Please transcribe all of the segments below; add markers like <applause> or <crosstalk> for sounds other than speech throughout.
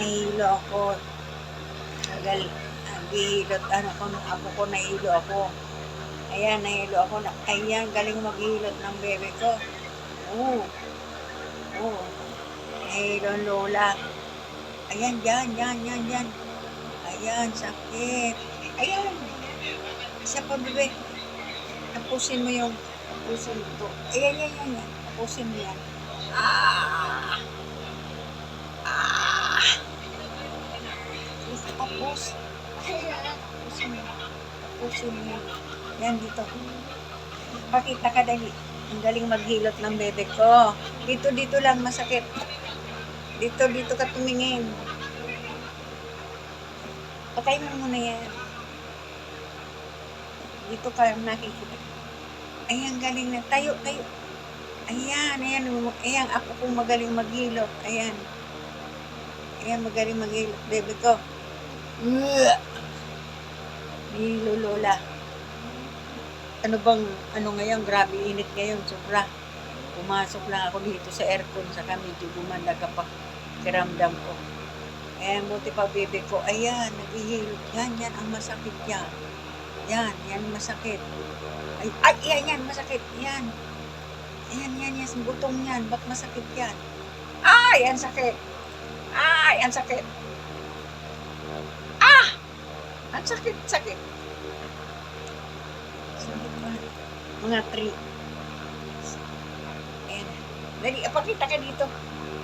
nahilo ako. Nagal, naghihilot, ano ko, nung apo ko, nahilo ako. Ayan, nahilo ako. Na, ayan, galing maghilot ng bebe ko. Oo. Oo. Nahilo lola. Ayan, yan, yan, yan, yan. Ayan, sakit. Ayan. Isa pa, bebe. Tapusin mo yung, tapusin mo to. Ayan, yan, yan, yan. Tapusin mo yan. Ah! Tapos. Tapusin mo. Tapusin mo yan. Dito. Pakita ka dali. Ang galing maghilot ng bebe ko. Dito, dito lang masakit. Dito, dito ka tumingin. Patay mo muna yan. Dito ka nakikita. Ayan, galing na. Tayo, tayo. Ayan, ayan. Ayan, ako kong magaling maghilot. Ayan. Ayan, magaling maghilot. Bebe ko. Hilo, lola. Ano bang, ano ngayon, grabe init ngayon, sobra. Pumasok lang ako dito sa aircon, saka medyo gumanda ka pa kiramdam ko. Ayan, buti pa bebe ko, ayan, naghihilot. Yan, yan, ang masakit yan. Yan, yan masakit. Ay, ay, yan, yan, masakit. Yan. Yan, yan, yan, butong yan. Ba't masakit yan? Ay, ang sakit. Ay, ang sakit. Ang sakit, sakit. Sakit ba? Mga three. Ayan. Dali, pakita ka dito.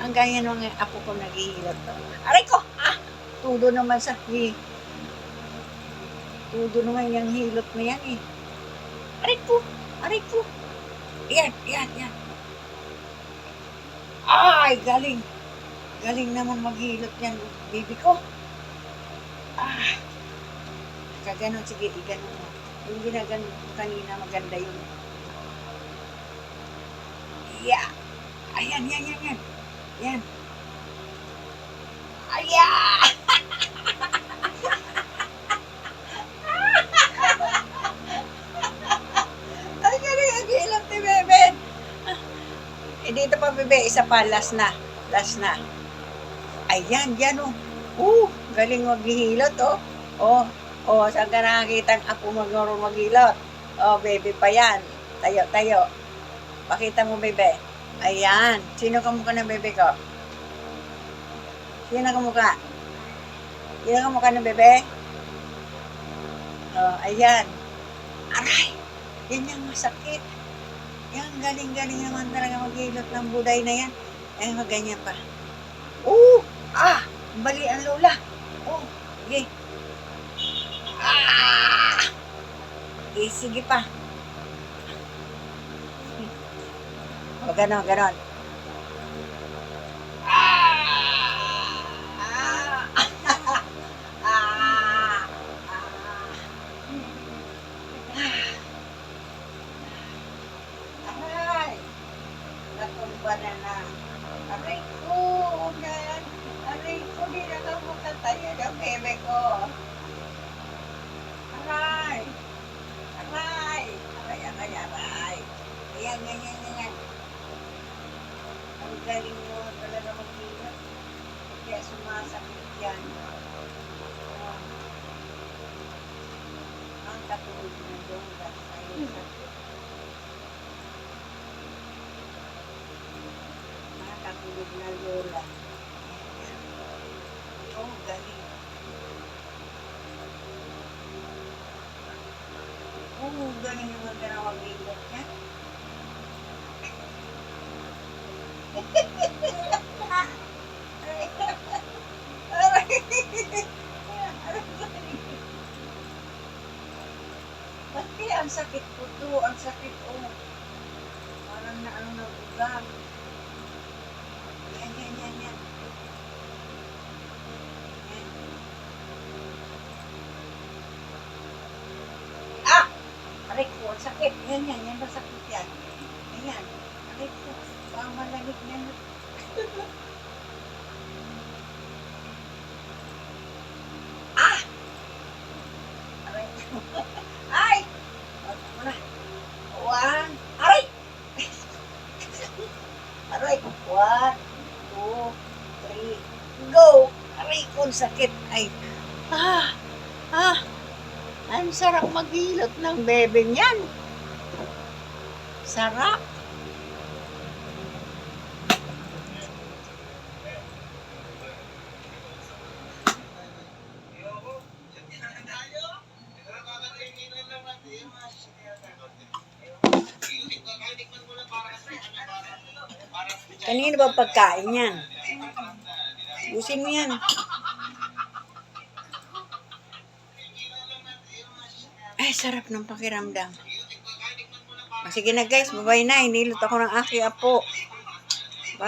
Ang gaya ng mga apo ko naghihilot. Aray ko! Ah! Tudo naman sa hi. Tudo naman yung hilot mo yan eh. Aray ko! Aray ko! Yan, yan, yan. Ay, galing. Galing naman maghilot yan, baby ko. Ah. Kaganon, sige, iganon mo. Yung ginaganon ko kanina, maganda yun. Yeah. Ayan, yan, yan, yan. Yan. Ayan! <laughs> Ay, galing, ang hilot ni Bebe. Eh, dito pa, Bebe, isa pa, last na. Last na. Ayan, yan, oh. Uh, galing maghihilot, oh. Oh, oh, saan ka nakakita ang apo maghilot? Oh, baby pa yan. Tayo, tayo. Pakita mo, bebe. Ayan. Sino ka mukha ng bebe ko? Sino ka mukha? Sino ka mukha ng bebe? Oh, ayan. Aray! Yan yung masakit. Yan, galing-galing naman talaga maghilot ng buday na yan. Eh, ganyan pa. Oo! Ah! Bali ang lola. Oh, sige. Ah! Eh, sige pa. O, ganon, ganon. Ah! Ah! Ah! Aray! Natumba na na. Aray ko! Gan! Aray ko! Di na ka makatayo ng bebe ko. Aray! Aray! Aray, aray, aray! Ayan, yan, yan, yan, yan. Ang galing mo talaga mag-ingat. Kaya sumasakit yan. Oh. Ang katulog na doon. Sa'yo sakit. Nakakatulog na lola. Oh, galing. Oo, galing naman ka na mag-ingat niya. Ba't <laughs> kaya ang sakit ko to? Ang sakit, oh. Parang na ano na ugang. Yan, yan, yan, yan. Yan. Ah! Aray ko, sakit. Yan, yan, yan, masakit yan. Ayan. Aray ko, parang malamig na. <laughs> ah! <laughs> Ay! Mo na. <laughs> One. Two, three, go! Aray sakit ay, ah, ah, ang sarap maghilot ng bebe niyan. Sarap. Kanino ba pagkain yan? Busin mo yan. Ay, sarap ng pakiramdam. Sige na guys, babay na. Inilot ako ng aking apo.